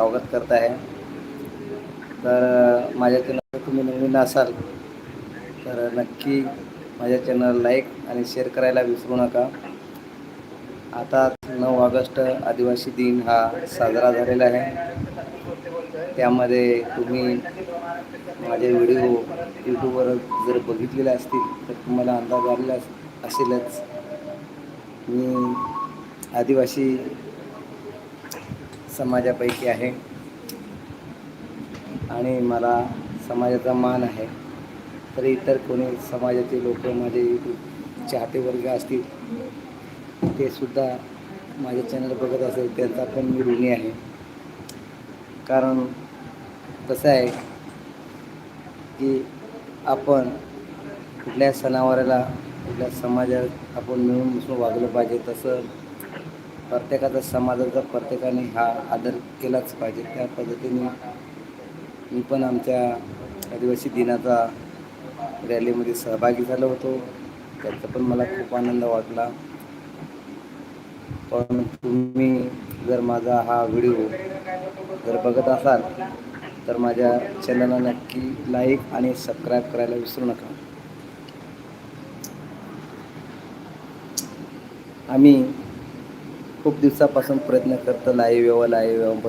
स्वागत करत आहे. तर माझ्या चॅनलवर तुम्ही नवीन असाल तर नक्की माझ्या चॅनल लाईक आणि शेअर करायला विसरू नका. आता नऊ ऑगस्ट आदिवासी दिन हा साजरा झालेला आहे. त्यामध्ये तुम्ही माझे व्हिडिओ यूट्यूबवर जर बघितलेले असतील तर तुम्हाला अंदाज आलेला असेलच. मी आदिवासी समाजापैकी आहे. आणि मला समाजाचा मान आहे. तर इतर कोणी समाजाचे लोक माझे यूट्यूब चाहते वर्ग असतील ते सुद्धा माझे चॅनल बघत असेल त्यांचा पण मी ऋणी आहे. कारण कसं आहे की आपण कुठल्या सणावाराला कुठल्या समाजात आपण मिळून मिसळून वागलं पाहिजे तसं प्रत्येकाचा समाजाचा प्रत्येकाने हा आदर केलाच पाहिजे. त्या पद्धतीने मी पण आमच्या आदिवासी दिनाचा रॅलीमध्ये सहभागी झालो होतो. त्याचा पण मला खूप आनंद वाटला. पण तुम्ही जर माझा हा व्हिडिओ जर बघत असाल तर माझ्या चॅनलला नक्की लाईक आणि सबस्क्राईब करायला विसरू नका. आम्ही खूप दिवसापासून प्रयत्न करतो लाईव्ह यावं लाईव्ह यावं